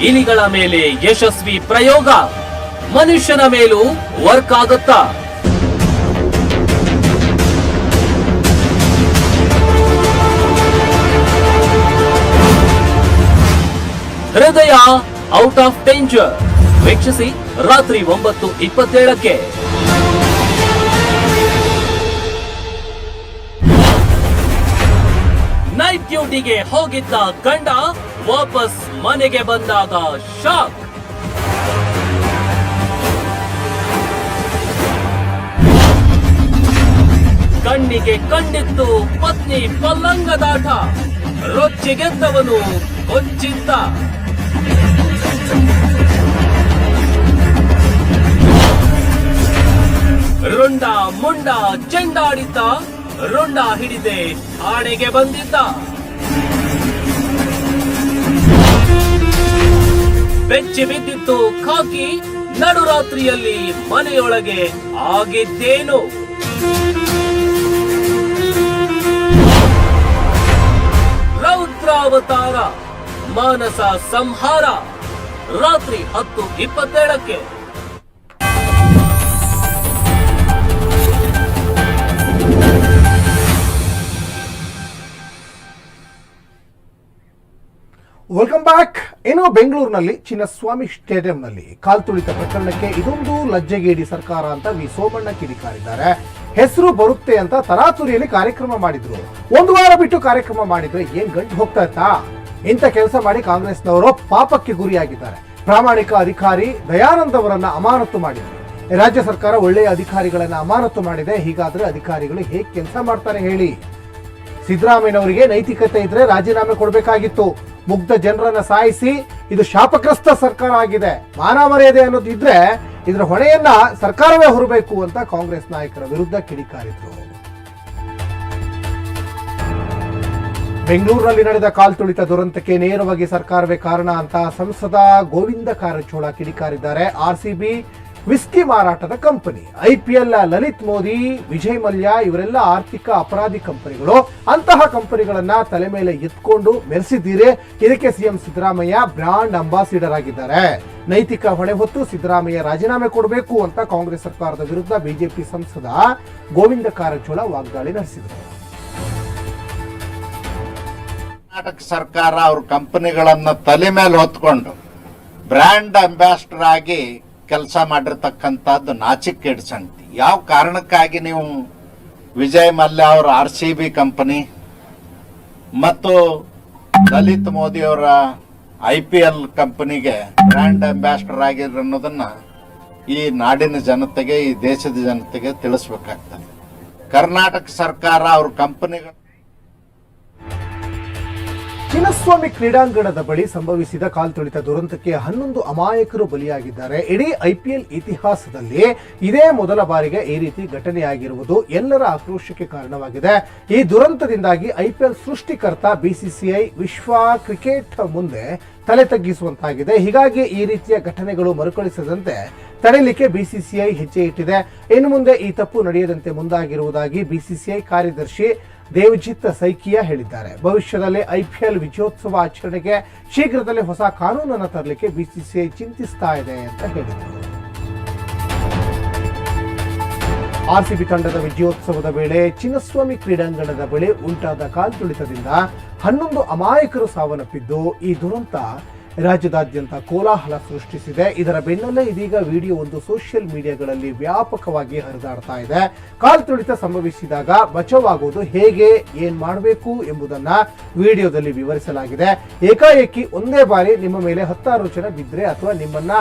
ಇಲಿಗಳ ಮೇಲೆ ಯಶಸ್ವಿ ಪ್ರಯೋಗ, ಮನುಷ್ಯನ ಮೇಲೂ ವರ್ಕ್ ಆಗುತ್ತಾ? ಹೃದಯ ಔಟ್ ಆಫ್ ಡೇಂಜರ್. ವೀಕ್ಷಿಸಿ ರಾತ್ರಿ ಒಂಬತ್ತು ಇಪ್ಪತ್ತೇಳಕ್ಕೆ. ನೈಟ್ ಡ್ಯೂಟಿಗೆ ಹೋಗಿದ್ದ ಗಂಡ ವಾಪಸ್ ಮನೆಗೆ ಬಂದಾಗ ಶಾಕ್ ಕಣ್ಣಿಗೆ ಕಂಡಿತ್ತು ಪತ್ನಿ ಪಲ್ಲಂಗದಾಟ ರೊಚ್ಚಿಗೆದ್ದವನು ಕೊಚ್ಚಿದ್ದ ರುಂಡ ಮುಂಡ ಚೆಂಡಾಡಿದ್ದ, ರುಂಡ ಹಿಡಿದೆ ಆಣೆಗೆ ಬಂದಿದ್ದ. ಬೆಚ್ಚಿ ಬಿದ್ದಿತ್ತು ಖಾಕಿ, ನಡುರಾತ್ರಿಯಲ್ಲಿ ಮನೆಯೊಳಗೆ ಆಗಿದ್ದೇನು? ರೌದ್ರಾವತಾರ, ಮಾನಸ ಸಂಹಾರ, ರಾತ್ರಿ ಹತ್ತು ಇಪ್ಪತ್ತೇಳಕ್ಕೆ.
ವೆಲ್ಕಮ್ ಬ್ಯಾಕ್ ಇನ್ನು ಬೆಂಗಳೂರಿನಲ್ಲಿ ಚಿನ್ನಸ್ವಾಮಿ ಸ್ಟೇಡಿಯಂನಲ್ಲಿ ಕಾಲ್ತುಳಿತ ಪ್ರಕರಣಕ್ಕೆ ಇದೊಂದು ಲಜ್ಜೆಗೇಡಿ ಸರ್ಕಾರ ಅಂತ ವಿ ಸೋಮಣ್ಣ ಕಿಡಿಕಾರಿದ್ದಾರೆ. ಹೆಸರು ಬರುತ್ತೆ ಅಂತ ತರಾತುರಿಯಲ್ಲಿ ಕಾರ್ಯಕ್ರಮ ಮಾಡಿದ್ರು. ಒಂದು ವಾರ ಬಿಟ್ಟು ಕಾರ್ಯಕ್ರಮ ಮಾಡಿದ್ರೆ ಏನ್ ಗಂಟು ಹೋಗ್ತಾ ಇತ್ತಾ ಇಂಥ ಕೆಲಸ ಮಾಡಿ ಕಾಂಗ್ರೆಸ್ನವರು ಪಾಪಕ್ಕೆ ಗುರಿಯಾಗಿದ್ದಾರೆ. ಪ್ರಾಮಾಣಿಕ ಅಧಿಕಾರಿ ದಯಾನಂದ್ ಅವರನ್ನ ಅಮಾನತು ಮಾಡಿದ್ರು. ರಾಜ್ಯ ಸರ್ಕಾರ ಒಳ್ಳೆಯ ಅಧಿಕಾರಿಗಳನ್ನ ಅಮಾನತು ಮಾಡಿದೆ. ಹೀಗಾದ್ರೆ ಅಧಿಕಾರಿಗಳು ಹೇಗೆ ಕೆಲಸ ಮಾಡ್ತಾರೆ ಹೇಳಿ. ಸಿದ್ದರಾಮಯ್ಯನವರಿಗೆ ನೈತಿಕತೆ ಇದ್ರೆ ರಾಜೀನಾಮೆ ಕೊಡಬೇಕಾಗಿತ್ತು. ಮುಗ್ಧ ಜನರನ್ನ ಸಾಯಿಸಿ ಇದು ಶಾಪಗ್ರಸ್ತ ಸರ್ಕಾರ ಆಗಿದೆ. ಮಾನ ಮರ್ಯಾದೆ ಅನ್ನೋದು ಇದ್ರೆ ಇದರ ಹೊಣೆಯನ್ನ ಸರ್ಕಾರವೇ ಹೊರಬೇಕು ಅಂತ ಕಾಂಗ್ರೆಸ್ ನಾಯಕರ ವಿರುದ್ಧ ಕಿಡಿಕಾರಿದ್ರು ಬೆಂಗಳೂರಿನಲ್ಲಿ ನಡೆದ ಕಾಲ್ತುಳಿತ ದುರಂತಕ್ಕೆ ನೇರವಾಗಿ ಸರ್ಕಾರವೇ ಕಾರಣ ಅಂತ ಸಂಸದ ಗೋವಿಂದ ಕಾರಜೋಳ ಕಿಡಿಕಾರಿದ್ದಾರೆ. ಆರ್ಸಿಬಿ ವಿಸ್ಕಿ ಮಾರಾಟದ ಕಂಪನಿ. ಐಪಿಎಲ್ ಲಲಿತ್ ಮೋದಿ, ವಿಜಯ್ ಮಲ್ಯ ಇವರೆಲ್ಲ ಆರ್ಥಿಕ ಅಪರಾಧಿ ಕಂಪನಿಗಳು. ಅಂತಹ ಕಂಪನಿಗಳನ್ನ ತಲೆ ಮೇಲೆ ಎತ್ಕೊಂಡು ಮೆರೆಸಿದ್ದೀರಿ. ಇದಕ್ಕೆ ಸಿಎಂ ಸಿದ್ದರಾಮಯ್ಯ ಬ್ರಾಂಡ್ ಅಂಬಾಸಿಡರ್ ಆಗಿದ್ದಾರೆ. ನೈತಿಕ ಹೊಣೆ ಹೊತ್ತು ಸಿದ್ದರಾಮಯ್ಯ ರಾಜೀನಾಮೆ ಕೊಡಬೇಕು ಅಂತ ಕಾಂಗ್ರೆಸ್ ಸರ್ಕಾರದ ವಿರುದ್ಧ ಬಿಜೆಪಿ ಸಂಸದ ಗೋವಿಂದ ಕಾರಜೋಳ ವಾಗ್ದಾಳಿ ನಡೆಸಿದರು.
ಕರ್ನಾಟಕ ಸರ್ಕಾರ ಅವ್ರ ಕಂಪನಿಗಳನ್ನ ತಲೆ ಮೇಲೆ ಹೊತ್ಕೊಂಡು ಬ್ರ್ಯಾಂಡ್ ಅಂಬಾಸಿಡರ್ ಆಗಿ ಕೆಲಸ ಮಾಡಿರ್ತಕ್ಕಂಥದ್ದು ನಾಚಿಕೆಡ್ ಸಂಗತಿ ಯಾವ ಕಾರಣಕ್ಕಾಗಿ ನೀವು ವಿಜಯ್ ಮಲ್ಯ ಅವರ ಆರ್ ಸಿ ಬಿ ಕಂಪನಿ ಮತ್ತು ಲಲಿತ್ ಮೋದಿ ಅವರ ಐ ಪಿ ಎಲ್ ಕಂಪನಿಗೆ ಬ್ರ್ಯಾಂಡ್ ಅಂಬಾಸಿಡರ್ ಆಗಿದ್ರು ಅನ್ನೋದನ್ನ ಈ ನಾಡಿನ ಜನತೆಗೆ, ಈ ದೇಶದ ಜನತೆಗೆ ತಿಳಿಸ್ಬೇಕಾಗ್ತದೆ. ಕರ್ನಾಟಕ ಸರ್ಕಾರ ಅವ್ರ ಕಂಪನಿಗಳು
ಚಿನ್ನಸ್ವಾಮಿ ಕ್ರೀಡಾಂಗಣದ ಬಳಿ ಸಂಭವಿಸಿದ ಕಾಲ್ತುಳಿತ ದುರಂತಕ್ಕೆ ಹನ್ನೊಂದು ಅಮಾಯಕರು ಬಲಿಯಾಗಿದ್ದಾರೆ. ಇಡೀ ಐಪಿಎಲ್ ಇತಿಹಾಸದಲ್ಲಿ ಇದೇ ಮೊದಲ ಬಾರಿಗೆ ಈ ರೀತಿ ಘಟನೆಯಾಗಿರುವುದು ಎಲ್ಲರ ಆಕ್ರೋಶಕ್ಕೆ ಕಾರಣವಾಗಿದೆ. ಈ ದುರಂತದಿಂದಾಗಿ ಐಪಿಎಲ್ ಸೃಷ್ಟಿಕರ್ತ ಬಿಸಿಸಿಐ ವಿಶ್ವ ಕ್ರಿಕೆಟ್ ಮುಂದೆ ತಲೆ ತಗ್ಗಿಸುವಂತಾಗಿದೆ. ಹೀಗಾಗಿ ಈ ರೀತಿಯ ಘಟನೆಗಳು ಮರುಕಳಿಸದಂತೆ ತಡೆಯಲಿಕ್ಕೆ ಬಿಸಿಸಿಐ ಹೆಜ್ಜೆ ಇಟ್ಟಿದೆ. ಇನ್ನು ಮುಂದೆ ಈ ತಪ್ಪು ನಡೆಯದಂತೆ ಮುಂದಾಗಿರುವುದಾಗಿ ಬಿಸಿಸಿಐ ಕಾರ್ಯದರ್ಶಿ ದೇವಜಿತ್ ಸೈಕಿಯಾ ಹೇಳಿದ್ದಾರೆ. ಭವಿಷ್ಯದಲ್ಲಿ ಐಪಿಎಲ್ ವಿಜಯೋತ್ಸವ ಆಚರಣೆಗೆ ಶೀಘ್ರದಲ್ಲೇ ಹೊಸ ಕಾನೂನನ್ನು ತರಲಿಕ್ಕೆ ಬಿಸಿಸಿಐ ಚಿಂತಿಸ್ತಾ ಇದೆ ಅಂತ ಹೇಳಿದರು. ಆರ್ಸಿಬಿ ತಂಡದ ವಿಜಯೋತ್ಸವದ ವೇಳೆ ಚಿನ್ನಸ್ವಾಮಿ ಕ್ರೀಡಾಂಗಣದ ಬಳಿ ಉಂಟಾದ ಕಾಲ್ತುಳಿತದಿಂದ ಹನ್ನೊಂದು ಅಮಾಯಕರು ಸಾವನ್ನಪ್ಪಿದ್ದು ಈ ದುರಂತ ರಾಜ್ಯದಾದ್ಯಂತ ಕೋಲಾಹಲ ಸೃಷ್ಟಿಸಿದೆ. ಇದರ ಬೆನ್ನಲ್ಲೇ ಇದೀಗ ವಿಡಿಯೋ ಒಂದು ಸೋಷಿಯಲ್ ಮೀಡಿಯಾಗಳಲ್ಲಿ ವ್ಯಾಪಕವಾಗಿ ಹರಿದಾಡ್ತಾ ಇದೆ. ಕಾಲ್ತುಳಿತ ಸಂಭವಿಸಿದಾಗ ಬಚಾವಾಗುವುದು ಹೇಗೆ, ಏನ್ ಮಾಡಬೇಕು ಎಂಬುದನ್ನ ವಿಡಿಯೋದಲ್ಲಿ ವಿವರಿಸಲಾಗಿದೆ. ಏಕಾಏಕಿ ಒಂದೇ ಬಾರಿ ನಿಮ್ಮ ಮೇಲೆ ಹತ್ತಾರು ಜನ ಬಿದ್ದರೆ ಅಥವಾ ನಿಮ್ಮನ್ನ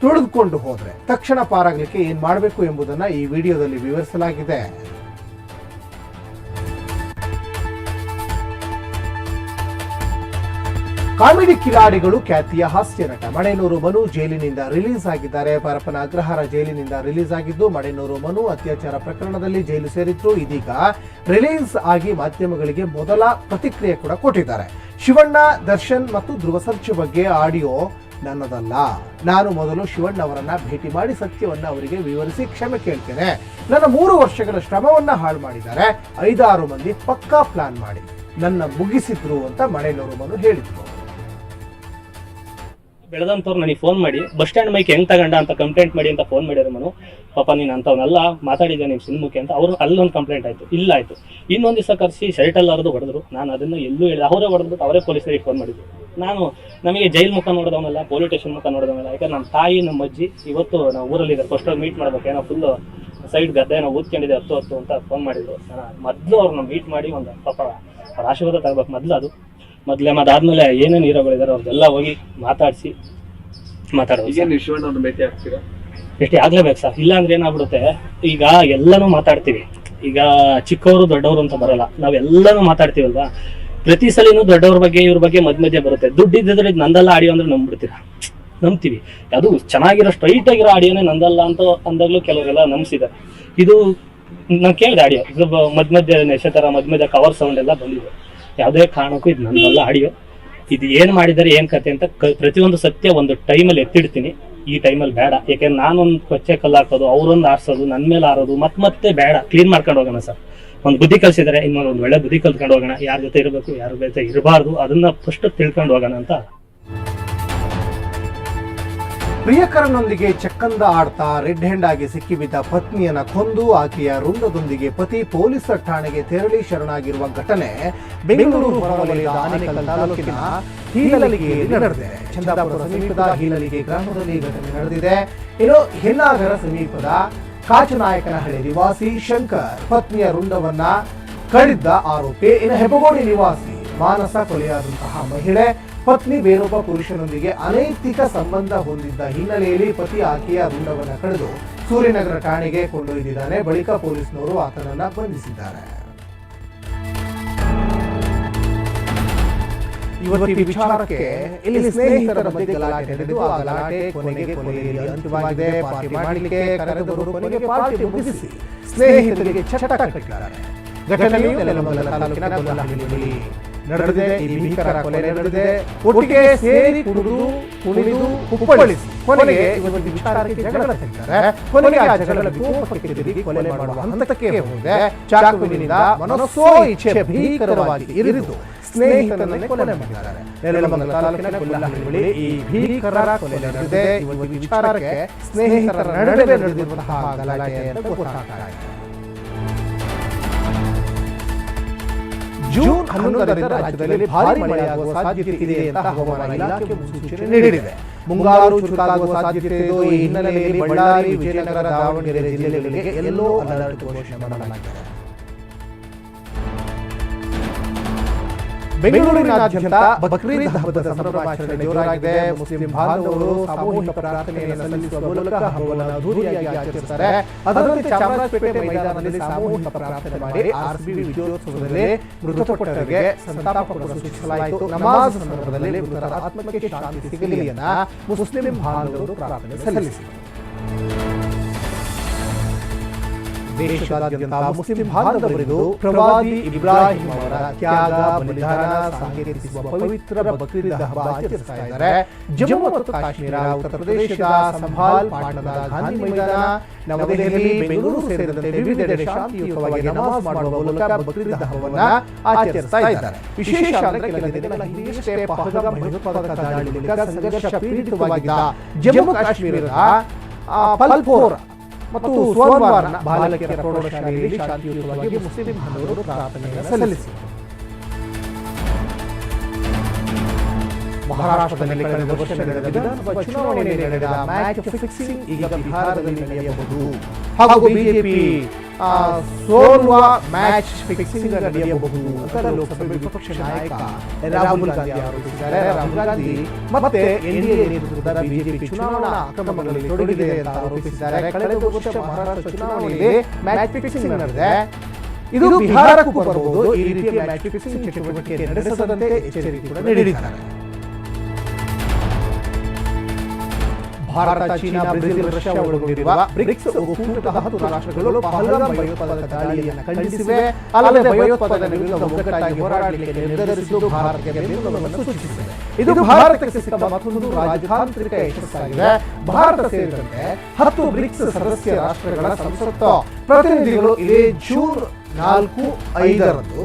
ತುಳಿದುಕೊಂಡು ಹೋದ್ರೆ ತಕ್ಷಣ ಪಾರಾಗಲಿಕ್ಕೆ ಏನ್ ಮಾಡಬೇಕು ಎಂಬುದನ್ನ ಈ ವಿಡಿಯೋದಲ್ಲಿ ವಿವರಿಸಲಾಗಿದೆ. ಕಾಮಿಡಿ ಕಿಲಾಡಿಗಳು ಖ್ಯಾತಿಯ ಹಾಸ್ಯ ನಟ. ಮಡೆನೂರು ಮನು ಜೈಲಿನಿಂದ ರಿಲೀಸ್ ಆಗಿದ್ದಾರೆ. ಪರಪ್ಪನ ಅಗ್ರಹಾರ ಜೈಲಿನಿಂದ ರಿಲೀಸ್ ಆಗಿದ್ದು ಮಡೆನೂರು ಮನು ಅತ್ಯಾಚಾರ ಪ್ರಕರಣದಲ್ಲಿ ಜೈಲು ಸೇರಿದ್ರು. ಇದೀಗ ರಿಲೀಸ್ ಆಗಿ ಮಾಧ್ಯಮಗಳಿಗೆ ಮೊದಲ ಪ್ರತಿಕ್ರಿಯೆ ಕೂಡ ಕೊಟ್ಟಿದ್ದಾರೆ. ಶಿವಣ್ಣ, ದರ್ಶನ್ ಮತ್ತು ಧ್ರುವ ಸರ್ಜು ಬಗ್ಗೆ ಆಡಿಯೋ ನನ್ನದಲ್ಲ. ನಾನು ಮೊದಲು ಶಿವಣ್ಣ ಅವರನ್ನ ಭೇಟಿ ಮಾಡಿ ಸತ್ಯವನ್ನ ಅವರಿಗೆ ವಿವರಿಸಿ ಕ್ಷಮೆ ಕೇಳ್ತೇನೆ. ನನ್ನ ಮೂರು ವರ್ಷಗಳ ಶ್ರಮವನ್ನ ಹಾಳು ಮಾಡಿದ್ದಾರೆ. ಐದಾರು ಮಂದಿ ಪಕ್ಕಾ ಪ್ಲಾನ್ ಮಾಡಿ ನನ್ನ ಮುಗಿಸಿದ್ರು ಅಂತ ಮಡೇನೂರು ಮನು ಹೇಳಿದ್ರು.
ಬೆಳೆದಂತವ್ರು ನನಗೆ ಫೋನ್ ಮಾಡಿ, ಬಸ್ ಸ್ಟ್ಯಾಂಡ್ ಮೈಕ್ ಹೆಂಗ್ ತಗೊಂಡ ಅಂತ ಕಂಪ್ಲೇಂಟ್ ಮಾಡಿ ಅಂತ ಫೋನ್ ಮಾಡಿದ್ರು ಮನು. ಪಾಪ ನೀನು ಅಂತವನ್ನೆಲ್ಲ ಮಾತಾಡಿದ್ದೆ ನಿಮ್ಮ ಸಿನಿಮಾಕ್ಕೆ ಅಂತ. ಅವರು ಅಲ್ಲೊಂದು ಕಂಪ್ಲೇಂಟ್ ಆಯ್ತು. ಇಲ್ಲ ಆಯ್ತು. ಇನ್ನೊಂದು ದಿವಸ ಕರೆಸಿ ಶರ್ಟ್ ಅಲ್ಲಾರದು ಹೊಡೆದ್ರು. ನಾನು ಅದನ್ನ ಎಲ್ಲೂ ಹೇಳಿದೆ ಅವರೇ ಹೊಡೆದ್ಬಿಟ್ಟು ಅವರೇ ಪೊಲೀಸರಿಗೆ ಫೋನ್ ಮಾಡಿದ್ರು ನಾನು ನಮಗೆ ಜೈಲ್ ಮುಖ ನೋಡಿದವನಲ್ಲ ಪೊಲೀಸ್ ಸ್ಟೇಷನ್ ಮುಖ ನೋಡಿದವನಲ್ಲ, ಯಾಕಂದ್ರೆ ನಮ್ಮ ತಾಯಿ ನಮ್ಮ ಅಜ್ಜಿ ಇವತ್ತು ನಾವು ಊರಲ್ಲಿ ಫಸ್ಟ್ ಮೀಟ್ ಮಾಡ್ಬೇಕು. ಏನೋ ಫುಲ್ ಸೈಡ್ ಗದ್ದೆ ಏನೋ ಊದ್ಕೊಂಡಿದೆ, ಹತ್ತು ಹತ್ತು ಅಂತ ಫೋನ್ ಮಾಡಿದ್ರು. ಮೊದಲು ಅವ್ರನ್ನ ಮೀಟ್ ಮಾಡಿ ಒಂದು ಪಾಪ ಅವ್ರ ಆಶೀರ್ವಾದ ತಗೋಬೇಕು. ಮೊದಲು ಅದು. ಮೊದಲೇ ಅದಾದ್ಮೇಲೆ ಏನೇನು ಹೀರೋಗಳಿದ್ದಾರೆ ಅವ್ರದ್ದೆಲ್ಲ ಹೋಗಿ ಮಾತಾಡಿಸಿ ಮಾತಾಡೋದು
ಎಷ್ಟು ಭೇಟಿ ಆಗ್ತೀರಾ?
ಭೇಟಿ ಆಗ್ಲೇಬೇಕು ಸರ್. ಇಲ್ಲ ಅಂದ್ರೆ ಏನಾಗ್ಬಿಡುತ್ತೆ ಈಗ ಎಲ್ಲಾನು ಮಾತಾಡ್ತೀವಿ. ಈಗ ಚಿಕ್ಕವರು ದೊಡ್ಡವರು ಅಂತ ಬರಲ್ಲ. ನಾವೆಲ್ಲಾನು ಮಾತಾಡ್ತೀವಲ್ವಾ? ಪ್ರತಿ ಸಲಿನೂ ದೊಡ್ಡವ್ರ ಬಗ್ಗೆ ಇವ್ರ ಬಗ್ಗೆ ಮಧ್ಯ ಮಧ್ಯೆ ಬರುತ್ತೆ. ದುಡ್ಡು ಇದ್ದಿದ್ರೆ ಇದು ನಂದಲ್ಲ ಆಡಿಯೋ ಅಂದ್ರೆ ನಂಬ್ಬಿಡ್ತೀರಾ? ನಂಬ್ತೀವಿ. ಅದು ಚೆನ್ನಾಗಿರೋ ಸ್ಟ್ರೈಟ್ ಆಗಿರೋ ಆಡಿಯೋನೇ ನಂದಲ್ಲ ಅಂತ ಅಂದಾಗ್ಲೂ ಕೆಲವರೆಲ್ಲ ನಂಬಿಸಿದ್ದಾರೆ. ಇದು ನಾನು ಕೇಳಿದೆ ಆಡಿಯೋ. ಇದು ಮಧ್ಯ ಮಧ್ಯ ನೆಶತರ ಮಧ್ಯ ಮಧ್ಯ ಕವರ್ ಸೌಂಡ್ ಎಲ್ಲ ಬಂದಿದೆ. ಯಾವುದೇ ಕಾರಣಕ್ಕೂ ಇದು ನಂದಲ್ಲ ಆಡಿಯೋ ಇದು ಏನು ಮಾಡಿದರೆ ಏನು ಕತೆ ಅಂತ ಪ್ರತಿಯೊಂದು ಸತ್ಯ ಒಂದು ಟೈಮಲ್ಲಿ ಎತ್ತಿಡ್ತೀನಿ. ಈ ಟೈಮಲ್ಲಿ ಬೇಡ. ಯಾಕೆಂದ್ರೆ ನಾನೊಂದು ಕೊಚ್ಚೆ ಕಲ್ಲು ಹಾಕೋದು ಅವ್ರೊಂದು ಆರಿಸೋದು ನನ್ನ ಮೇಲೆ ಆರೋದು ಮತ್ತೆ ಮತ್ತೆ ಬೇಡ. ಕ್ಲೀನ್ ಮಾಡ್ಕೊಂಡು ಹೋಗೋಣ ಸರ್. ಒಂದು ಬುದ್ಧಿ ಕಲಿಸಿದರೆ, ಇನ್ನೊಂದು ಒಂದು ಒಳ್ಳೆ ಬುದ್ಧಿ ಕಲ್ತ್ಕೊಂಡು ಹೋಗೋಣ. ಯಾರ ಜೊತೆ ಇರಬೇಕು, ಯಾರ ಜೊತೆ ಇರಬಾರ್ದು, ಅದನ್ನ ಫಸ್ಟ್ ತಿಳ್ಕೊಂಡು ಹೋಗೋಣ ಅಂತ
ಪ್ರಿಯಕರನೊಂದಿಗೆ ಚಕ್ಕಂದ ಆಡ್ತಾ ರೆಡ್ ಹ್ಯಾಂಡ್ ಆಗಿ ಸಿಕ್ಕಿಬಿದ್ದ ಪತ್ನಿಯನ್ನ ಕೊಂದು ಆಕೆಯ ವೃಂದದೊಂದಿಗೆ ಪತಿ ಪೊಲೀಸರ ಠಾಣೆಗೆ ತೆರಳಿ ಶರಣಾಗಿರುವ ಘಟನೆ ಬೆಂಗಳೂರು ತಾಲೂಕಿನ ನಡೆದಿದೆ. ಚಂದಾಪುರ ಸಮೀಪದ ಹೀಲಲಿಗೆ ಗ್ರಾಮದಲ್ಲಿ ಘಟನೆ ನಡೆದಿದೆ. ಇನ್ನು ಹೆನ್ನಾಗರ ಸಮೀಪದ ಕಾಚನಾಯಕನಹಳ್ಳಿ ನಿವಾಸಿ ಶಂಕರ್ ಪತ್ನಿಯ ವೃಂದವನ್ನ ಕಡಿದ್ದ ಆರೋಪಿ. ಇನ್ನು ಹೆಬ್ಬಗೋಡಿ ನಿವಾಸಿ ಮಾನಸ ಕೊಲೆಯಾದಂತಹ ಮಹಿಳೆ ಪತ್ನಿ ಬೇರೊಬ್ಬ ಪುರುಷನೊಂದಿಗೆ ಅನೈತಿಕ ಸಂಬಂಧ ಹೊಂದಿದ್ದ ಹಿನ್ನೆಲೆಯಲ್ಲಿ ಪತಿ ಆಕೆಯ ರುಂಡವನ್ನು ಕಳೆದು ಸೂರ್ಯನಗರ ಠಾಣೆಗೆ ಕೊಂಡೊಯ್ದಿದ್ದಾನೆ. ಬಳಿಕ ಪೊಲೀಸ್ನವರು ಆತನನ್ನ ಬಂಧಿಸಿದ್ದಾರೆ. ಇವತ್ತಿನ ವಿಚಾರಕ್ಕೆ ಇಲ್ಲಿ ಸ್ನೇಹಿತರ ಗಲಾಟೆ ಆ ಕೊನೆಗೆ ಮಾಡಲಿಕ್ಕೆ ಕೊನೆಗೆ ಸ್ನೇಹಿತರಿಗೆ ಚಟ ಕಟ್ಟಿದ್ದಾರೆ. ಘಟನೆಯು ನೆಲಮಂಗಲ ತಾಲೂಕಿನ ನಡೆದಿದೆ ಈ ಭೀಕರ ಕೊಲೆ ನಡೆದಿದೆ. ಒಟ್ಟಿಗೆ ಸೇರಿ ಕುಡಿದು ಕುಣಿದು ಕುಪ್ಪಳಿಸಿ. ಕೊನೆಗೆ ಇವತ್ತು ವಿಚಾರಕ್ಕೆ ಜಗಳ ತೆಗೆದರೆ ಕೊನೆಗೆ ಆ ಜಗಳ ಕೋಪಕ್ಕೆ ತಿರುಗಿ ಕೊಲೆ ಮಾಡುವ ಹಂತಕ್ಕೆ ಹೋದೆ ಚಾಕುವಿನಿಂದ ಮನಸ್ಸೋ ಇಚ್ಛೆ ಭೀಕರವಾಗಿ ಇರಿದು ಸ್ನೇಹಿತನನ್ನೇ ಕೊಲೆ ಮಾಡಿದ್ದಾರೆ. ನೆಲಮಂಗಲ ತಾಲೂಕಿನ ಕೊಲ್ಲಹಳ್ಳಿ ಬಳಿ ಈ ಭೀಕರ ಕೊಲೆ ನಡೆದಿದೆ. ಇವತ್ತು ವಿಚಾರಕ್ಕೆ ಸ್ನೇಹಿತರ ನಡುವೆ ನಡೆದಿರುವಂತಹ ಗಲಾಟೆ ಅಂತ ಜೂನ್ ಹನ್ನೊಂದರಿಂದ ರಾಜ್ಯದಲ್ಲಿ ಭಾರಿ ಮಳೆಯಾಗುವ ಸಾಧ್ಯತೆ ಇದೆ ಅಂತ ಹವಾಮಾನ ಇಲಾಖೆ ಮುನ್ಸೂಚನೆ ನೀಡಿದೆ. ಮುಂಗಾರು ಚುರುಕಾಗುವ ಸಾಧ್ಯತೆ ಇದ್ದು ಈ ಹಿನ್ನೆಲೆಯಲ್ಲಿ ಬಳ್ಳಾರಿ ವಿಜಯನಗರ ದಾವಣಗೆರೆ ಜಿಲ್ಲೆಗಳಿಗೆ ಎಲ್ಲೋ ಅಲರ್ಟ್ ಘೋಷಣೆ ಮಾಡಲಾಗಿದೆ. ಬೆಂಗಳೂರಿನಾದ್ಯಂತ ಬಕ್ರೀದ್ ಹಬ್ಬದ ಸಂಭ್ರಮಾಚರಣೆ ಜೋರಾಗಿದೆ. ಮುಸ್ಲಿಂ ಬಾಂಧವರು ಸಾಮೂಹಿಕ ಪ್ರಾರ್ಥನೆಯನ್ನು ಸಲ್ಲಿಸುವ ಮೂಲಕ ಹಬ್ಬವನ್ನು ಅದ್ದೂರಿಯಾಗಿ ಆಚರಿಸುತ್ತಾರೆ. ಅದರಂತೆ ಚಾಮರಾಜಪೇಟೆ ಮೈದಾನದಲ್ಲಿ ಸಾಮೂಹಿಕ ಪ್ರಾರ್ಥನೆ ಮಾಡಿ ಆರ್ಸಿಬಿ ವಿಜಯೋತ್ಸವದಲ್ಲಿ ಮೃತಪಟ್ಟವರಿಗೆ ಸಂತಾಪ ಕೂಡ ಸೂಚಿಸಲಾಯಿತು. ನಮಾಜ್ ಸಂದರ್ಭದಲ್ಲಿ ಮೃತರ ಆತ್ಮಕ್ಕೆ ಶಾಂತಿ ಸಿಗಲಿ ಎನ್ನ ಮುಸ್ಲಿಂ ಬಾಂಧವರು ಪ್ರಾರ್ಥನೆ ಸಲ್ಲಿಸಿದರು. ದೇಶದಾದ್ಯಂತ ಮುಸ್ಲಿಂ ಬಾಂಧವರಿಗೂ ಪ್ರವಾದಿ ಇಬ್ರಾಹಿಂ ಅವರ ತ್ಯಾಗ ಬಲಿದಾನ ಸಂಕೇತಿಸುವ ಪವಿತ್ರ ಬಕ್ರೀದ್ ಹಬ್ಬ ಆಚರಿಸ್ತಾ ಇದ್ದಾರೆ. ಜಮ್ಮು ಮತ್ತು ಕಾಶ್ಮೀರ ಉತ್ತರ ಪ್ರದೇಶದ ಸಂಭಾಲ್ ಪಾಟ್ನಾದ ಗಾಂಧಿ ಮೈದಾನ ನವದೆಹಲಿ ಬೆಂಗಳೂರು ಸೇರಿದಂತೆ ವಿವಿಧೆಡೆ ಶಾಂತಿಯುತವಾಗಿ ನಮಾಜ್ ಮಾಡುವ ಮೂಲಕ ಬಕ್ರೀದ್ ಹಬ್ಬವನ್ನ ಆಚರಿಸ್ತಾ ಇದ್ದಾರೆ. ವಿಶೇಷ ಅಂದ್ರೆ ಕೆಲ ದಿನಗಳ ಹಿಂದೆಯಷ್ಟೇ ಪಹಲ್ಗಾಮ್ ಭಯೋತ್ಪಾದಕ ದಾಳಿ ಸಂಘರ್ಷ ಪೀಡಿತವಾಗಿದ್ದ ಜಮ್ಮು ಕಾಶ್ಮೀರದ ಪಲ್ಪೋರ. ಮತ್ತು ಸೋಮವಾರ ಬಾಲಕಿಯರ ಪ್ರೌಢಶಾಲೆಯಲ್ಲಿ ಶಾಂತಿಯುತವಾಗಿ ಮುಸ್ಲಿಂ ಬಾಂಧವರು ಪ್ರಾರ್ಥನೆಯನ್ನು ಸಲ್ಲಿಸಿದರು ಮಹಾರಾಷ್ಟ್ರದಲ್ಲಿ ಕಳೆದ ವರ್ಷ ನಡೆದ ವಿಧಾನಸಭಾ ಚುನಾವಣೆಯಲ್ಲಿ ನಡೆದ ಮ್ಯಾಚ್ ಫಿಕ್ಸಿಂಗ್ ಈಗ ಬಿಹಾರದಲ್ಲಿ ನಡೆಯಬಹುದು. ಹಾಗೂ ಬಿಜೆಪಿ ಸೋಲುವ ಮ್ಯಾಚ್ ಫಿಕ್ಸಿಂಗ್ ನಡೆಯಬಹುದು. ಅಂತ ಲೋಕಸಭೆ ವಿಪಕ್ಷ ನಾಯಕ ರಾಹುಲ್ ಗಾಂಧಿ ಆರೋಪಿಸಿದ್ದಾರೆ. ರಾಹುಲ್ ಗಾಂಧಿ ಮತ್ತೆ ಎನ್ಡಿಎ ನೇತೃತ್ವದ ಬಿಜೆಪಿ ಚುನಾವಣಾ ಅಕ್ರಮಗಳಲ್ಲಿ ತೊಡಗಿದೆ ಅಂತ ಆರೋಪಿಸಿದ್ದಾರೆ. ಕಳೆದ ವರ್ಷ ಮಹಾರಾಷ್ಟ್ರ ಚುನಾವಣೆಯಲ್ಲಿ ಮ್ಯಾಚ್ ಫಿಕ್ಸಿಂಗ್ ನಡೆದಿದೆ. ಇದು ಬಿಹಾರಕ್ಕೂ ಬರಬಹುದು ಈ ರೀತಿಯ ಮ್ಯಾಚ್ ಫಿಕ್ಸಿಂಗ್ ಚಟುವಟಿಕೆ ನಡೆಸದಂತೆ ಎಚ್ಚರಿಕೆ ಕೂಡ ನೀಡಿದ್ದಾರೆ. ಭಾರತ, ಚೀನಾ, ಬ್ರೆಜಿಲ್, ರಷ್ಯಾ ಒಳಗೊಂಡಿರುವ ಬ್ರಿಕ್ಸ್ ಒಕ್ಕೂಟದ ಹತ್ತು ರಾಷ್ಟ್ರಗಳು ಪಹಲ್ಗಾಮ್ ಭಯೋತ್ಪಾದಕ ದಾಳಿಯನ್ನು ಖಂಡಿಸಿವೆ. ಅಲ್ಲದೆ ಭಯೋತ್ಪಾದನೆ ವಿರುದ್ಧ ಒಗ್ಗಟ್ಟಾಗಿ ಹೋರಾಡಲಿಕ್ಕೆ ನಿರ್ಧರಿಸಿದ್ದು ಭಾರತಕ್ಕೆ ಬೆಂಬಲವನ್ನು ಸೂಚಿಸಿದೆ. ಇದು ಭಾರತಕ್ಕೆ ಸಿಕ್ಕ ಮತ್ತೊಂದು ರಾಜತಾಂತ್ರಿಕ ಯಶಸ್ಸಾಗಿದೆ. ಭಾರತ ಸೇರಿದಂತೆ ಹತ್ತು ಬ್ರಿಕ್ಸ್ ಸದಸ್ಯ ರಾಷ್ಟ್ರಗಳ ಸಂಸತ್ತು ಪ್ರತಿನಿಧಿಗಳು ಇದೇ ಜೂನ್ ನಾಲ್ಕು ಐದರಂದು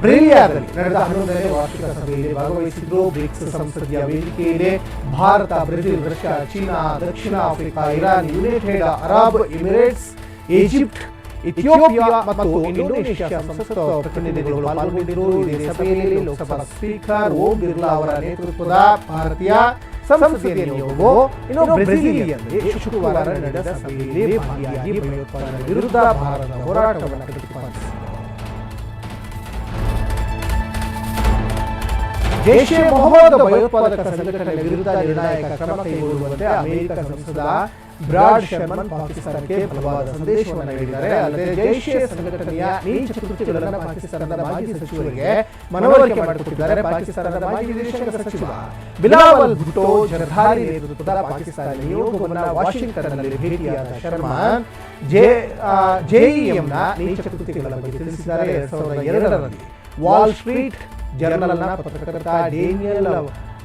ಬ್ರೇಲಿಯಾದಲ್ಲಿ ನಡೆದ ಹನ್ನೊಂದನೇ ವಾರ್ಷಿಕ ಸಭೆಯಲ್ಲಿ ಭಾಗವಹಿಸಿದ್ರು ಬ್ರಿಕ್ಸ್ ಸಂಸದೀಯ ವೇದಿಕೆಯಲ್ಲಿ ಭಾರತ ಬ್ರೆಜಿಲ್ ರಷ್ಯಾ ಚೀನಾ ದಕ್ಷಿಣ Africa Iran United Arab Emirates Egypt Ethiopia ಮತ್ತು ಇಂಡೋನೇಷ್ಯಾ ಸಂಸತ್ ಪ್ರತಿನಿಧಿಗಳು ಪಾಲ್ಗೊಂಡಿದ್ದರು ಇದೇ ಸಭೆಯಲ್ಲಿ ಲೋಕಸಭಾ ಸ್ಪೀಕರ್ ಓಂ ಬಿರ್ಲಾ ಅವರ ನೇತೃತ್ವದ ಭಾರತೀಯ ಸಂಸದೀಯ ನಿಯೋಗವು ಇನ್ನು ಬ್ರೆಜಿಲಿಯಲ್ಲಿ ಶುಕ್ರವಾರ ನಡೆದ ಸಭೆಯಲ್ಲಿ ಭಾಗಿಯಾಗಿ ಭಯೋತ್ಪಾದನೆ ವಿರುದ್ಧ ಭಾರತದ ಹೋರಾಟವನ್ನು ಪ್ರತಿಪಾದಿಸಿದೆ ಜೈಷ್ ಮೊಹಮ್ಮದ ಭಯೋತ್ಪಾದಕ ಸಂಘಟನೆ ವಿರುದ್ಧ ನಿರ್ಣಾಯಕ ಕ್ರಮ ಕೈಗೊಳ್ಳುವಂತೆ ಅಮೆರಿಕ ಸಂಸದ ಬ್ರಾಡ್ ಶರ್ಮನ್ ಪಾಕಿಸ್ತಾನಕ್ಕೆ ಬಲವಾದ ಸಂದೇಶವನ್ನು ನೀಡಿದ್ದಾರೆ. ಅಲ್ಲದೆ ಜೈಷ್ ಎ ಸಂಘಟನೆಯ ನೀಚ ಕೃತ್ಯಗಳನ್ನು ಪಾಕಿಸ್ತಾನದ ಮಾಜಿ ಸಚಿವರಿಗೆ ಮನವರಿಕೆ ಮಾಡಿಕೊಟ್ಟಿದ್ದಾರೆ. ಪಾಕಿಸ್ತಾನದ ಮಾಜಿ ವಿದೇಶಾಂಗ ಸಚಿವ ಬಿಲಾವಲ್ ಭುಟೋ ಜರಧಾರಿ ನೇತೃತ್ವದ ಪಾಕಿಸ್ತಾನ ನಿಯೋಗವನ್ನು ವಾಷಿಂಗ್ಟನ್ನಲ್ಲಿ ಭೇಟಿಯಾದ ಶರ್ಮನ್ ಜೆ ಜೆಇಎಂನ ನೀಚ ಕೃತ್ಯಗಳ ಬಗ್ಗೆ ತಿಳಿಸಿದ್ದಾರೆ. ಎರಡ್ ಸಾವಿರದ ಎರಡರಲ್ಲಿ ವಾಲ್ ಸ್ಟ್ರೀಟ್ ಜರ್ನಲ್ನ ಪತ್ರಕರ್ತ ಡೇನಿಯಲ್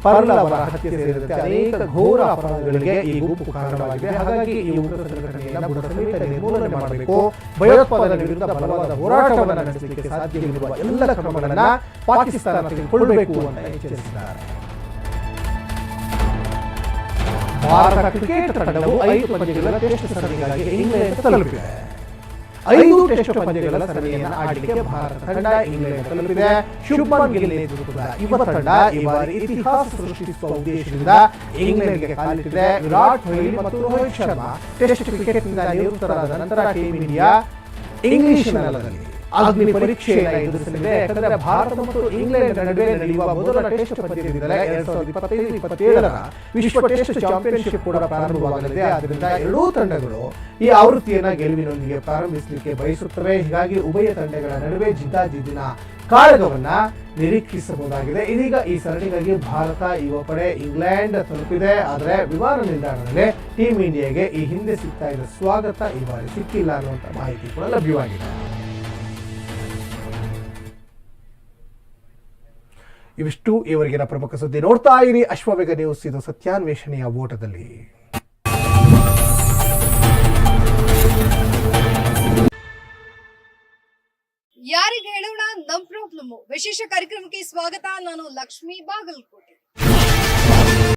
ಪರ್ಲ್ ಅವರ ಹತ್ಯೆ ಸೇರಿದಂತೆ ಅನೇಕ ಘೋರ ಅಪರಾಧಗಳಿಗೆ ಈ ಗುಂಪು ಕಾರಣವಾಗಿದೆ. ಹಾಗಾಗಿ ಈ ಉಗ್ರ ಸಂಘಟನೆಯನ್ನು ಬುಡ ಸಮೇತ ನಿರ್ಮೂಲನೆ ಮಾಡಬೇಕು. ಭಯೋತ್ಪಾದನೆ ವಿರುದ್ಧ ಬಲವಾದ ಹೋರಾಟವನ್ನು ನಡೆಸಲಿಕ್ಕೆ ಸಾಧ್ಯವಿರುವ ಎಲ್ಲ ಕ್ರಮಗಳನ್ನು ಪಾಕಿಸ್ತಾನ ತೆಗೆದುಕೊಳ್ಳಬೇಕು ಅಂತ ಎಚ್ಚರಿಸಿದ್ದಾರೆ. ಭಾರತ ಕ್ರಿಕೆಟ್ ತಂಡವು ಐದು ಪಂದ್ಯಗಳ ಟೆಸ್ಟ್ ಸರಣಿಗಾಗಿ ಇಂಗ್ಲೆಂಡ್ ತಲುಪಿದೆ. ಐದು ಟೆಸ್ಟ್ ಪಂದ್ಯಗಳ ಸರಣಿಯನ್ನು ಆಡಲಿಕ್ಕೆ ಭಾರತ ತಂಡ ಇಂಗ್ಲೆಂಡ್ ತಲುಪಿದೆ. ಶುಭ್ಮನ್ ಗಿಲ್ ನೇತೃತ್ವದ ಯುವ ತಂಡ ಈ ಬಾರಿ ಇತಿಹಾಸ ಸೃಷ್ಟಿಸುವ ಉದ್ದೇಶದಿಂದ ಇಂಗ್ಲೆಂಡ್ಗೆ ಕಾಲಿಟ್ಟಿದೆ ವಿರಾಟ್ ಕೊಹ್ಲಿ ಮತ್ತು ರೋಹಿತ್ ಶರ್ಮಾ. ಟೆಸ್ಟ್ ಕ್ರಿಕೆಟ್ನಿಂದ ನಿವೃತ್ತರಾದ ನಂತರ ಟೀಮ್ ಇಂಡಿಯಾ ಇಂಗ್ಲಿಷ್ ನೆಲದಲ್ಲಿ ಅಗ್ನಿ ಪರೀಕ್ಷೆಯನ್ನು ಎದುರಿಸಲಿದೆ. ಯಾಕಂದ್ರೆ ಭಾರತ ಮತ್ತು ಇಂಗ್ಲೆಂಡ್ ನಡುವೆ ನಡೆಯುವ ಮೊದಲ ಟೆಸ್ಟ್ ಪಂದ್ಯದಿಂದಲೇ ಎರಡ್ ಸಾವಿರದ ಇಪ್ಪತ್ತೈದು, ಇಪ್ಪತ್ತೇಳರ ವಿಶ್ವ ಟೆಸ್ಟ್ ಚಾಂಪಿಯನ್ಶಿಪ್ ಕೂಡ ಪ್ರಾರಂಭವಾಗಲಿದೆ. ಆದ್ದರಿಂದ ಎರಡೂ ತಂಡಗಳು ಈ ಆವೃತ್ತಿಯನ್ನ ಗೆಲುವಿನೊಂದಿಗೆ ಪ್ರಾರಂಭಿಸಲಿಕ್ಕೆ ಬಯಸುತ್ತವೆ. ಹೀಗಾಗಿ ಉಭಯ ತಂಡಗಳ ನಡುವೆ ಜಿದ್ದಾಜಿದ್ದಿನ ಕಾಳಗವನ್ನ ನಿರೀಕ್ಷಿಸಬಹುದಾಗಿದೆ. ಇದೀಗ ಈ ಸರಣಿಗಾಗಿ ಭಾರತ ಯುವ ಪಡೆ ಇಂಗ್ಲೆಂಡ್ ತಲುಪಿದೆ. ಆದರೆ ವಿಮಾನ ನಿಲ್ದಾಣದಲ್ಲಿ ಟೀಮ್ ಇಂಡಿಯಾಗೆ ಈ ಹಿಂದೆ ಸಿಗ್ತಾ ಇರೋ ಸ್ವಾಗತ ಈ ಬಾರಿ ಸಿಕ್ಕಿಲ್ಲ ಅನ್ನುವಂಥ ಮಾಹಿತಿ ಕೂಡ ಲಭ್ಯವಾಗಿದೆ. ಇವಿಷ್ಟು ಇವರಿಗಿನ ಪ್ರಮುಖ ಸುದ್ದಿ ನೋಡ್ತಾ ಇರಿ. ಅಶ್ವವೇಗ ನ್ಯೂಸ್ ಇದು ಸತ್ಯಾನ್ವೇಷಣೆಯ ಓಟದಲ್ಲಿ.
ಯಾರಿಗೆ ಹೇಳೋಣ? ನಮ್ ಪ್ರಾಬ್ಲಮ್ ವಿಶೇಷ ಕಾರ್ಯಕ್ರಮಕ್ಕೆ ಸ್ವಾಗತ. ನಾನು ಲಕ್ಷ್ಮಿ ಬಾಗಲಕೋಟೆ.